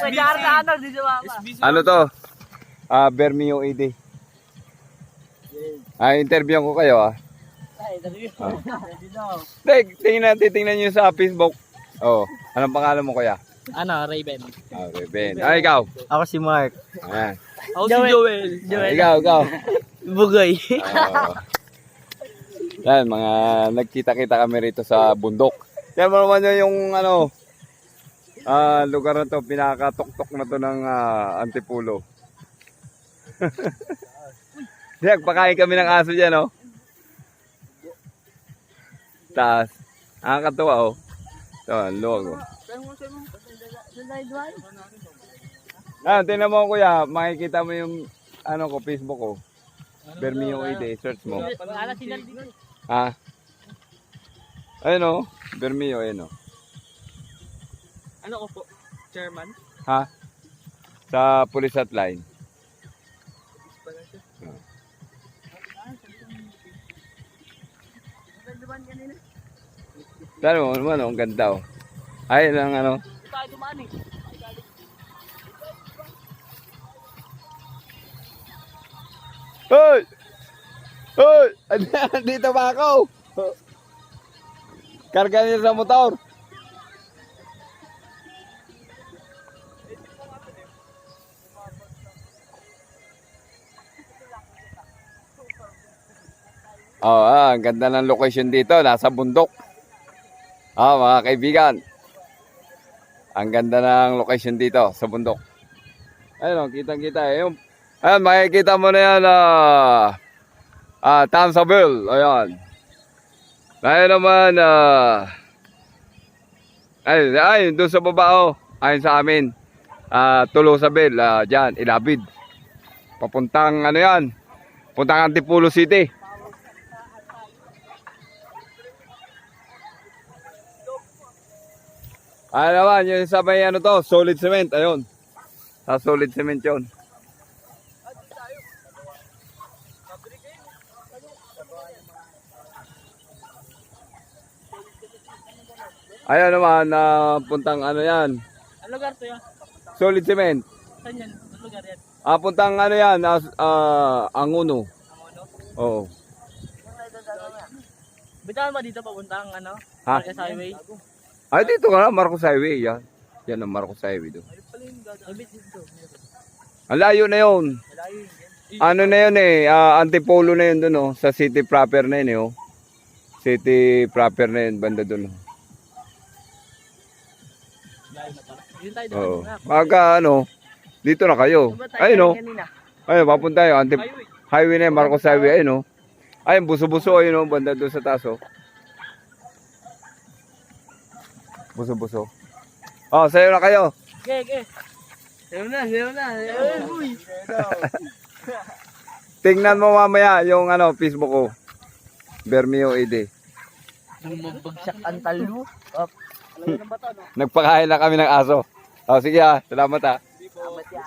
Pwede arta ano, di sumama. Ano to? Ah, Bermeo AD. Ah, interview ko kayo ah. Ready daw. Tek, tingnan, titingnan nyo sa Facebook. Oh, anong pangalan mo kuya? Ano, Raven? Ah, Ben. Ah, ikaw. Ako si Mark. Ayan. Ako si Joel. Ah, ikaw, ikaw. Bugoy. Oo. yan, mga nagkita-kita kami rito sa bundok. Yan mo naman yun yung ano, ah lugar na to, pinakatuktok na to ng ah, Antipulo. Yan, pakain kami ng aso dyan, oh. Taas. Nakakatuwa, oh. Ito, ang luwag, oh. Ah, tingnan mo kuya, makikita mo yung ano ko, Facebook ko. Bermeo ID, search mo. Ha? Ayun o, Bermeo, ayun o. Ano ko po? Chairman? Ha? Sa police hotline. Tara mo naman, oh, ang ganda oh. Ay, lang ano. Dumaan eh. Hoy! Hoy! Dito ba ako? Karga niya sa motor. Oh, ah, ang ganda ng location dito, nasa bundok. Ah, mga kaibigan. Ang ganda ng location dito sa bundok. Ayun, oh, kitang-kita. Yung Ayan, makikita mo na yan, ah, ah, Tansaville, ayan. Ngayon naman, ah, ay, ay, doon sa baba, oh, ayon sa amin, ah, Tulosabel, ah, dyan, Ilabid. Papuntang, ano yan, puntang Antipulo City. Ano naman, yung sa may ano to, solid cement, ayun. Sa solid cement yun. Ayan naman, na puntang ano yan, Ano lugar to yan? solid cement. Saan yan? Ano lugar yan? Ah, puntang ano yan, ah, ah, Anguno. Ang ano? Oo. Bitawan ba dito papunta ang ano? Ha? Highway? Ay, dito ka na, Marcos Highway, yan. Yan ang Marcos Highway doon. Ang layo na yun. Ano na yun eh, ah, Antipolo na yun doon, oh, sa city proper na yun, eh, oh. City proper na yun, banda doon. oh. Tayo Oo. Pagka ano, dito na kayo. Tayo Ayun, oh. kanina? Ayun, papunta yun, Antip Highway. na yun, Marcos Highway, ayun, oh. Ayun, buso-buso, ayun, oh, banda doon sa taas, Buso-buso. Oh, sayo na kayo. Okay, okay. Sayo na, sayo na. Sayo uy. Tingnan mo mamaya yung ano, Facebook ko. Bermeo AD. Nung mabagsak ang talo. Up. Nagpakain na kami ng aso. Oh, sige ha. Salamat ha. Salamat yan.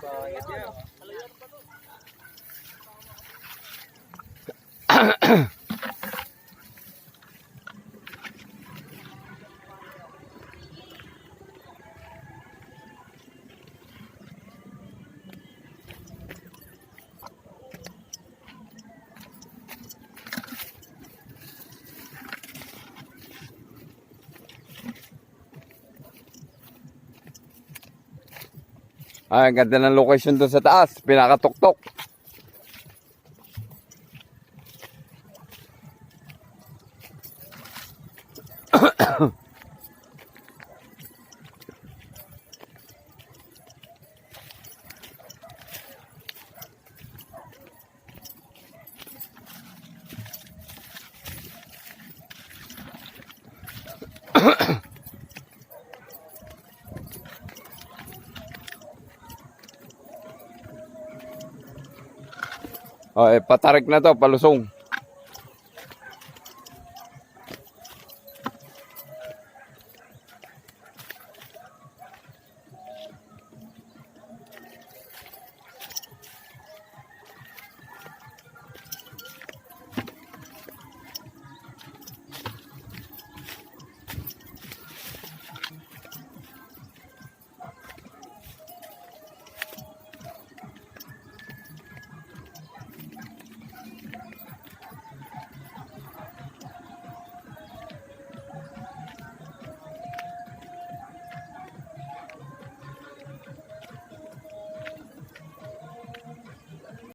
Ay, ang ganda ng location doon sa taas. Pinakatuktok. Oh, eh, patarik na to, palusong.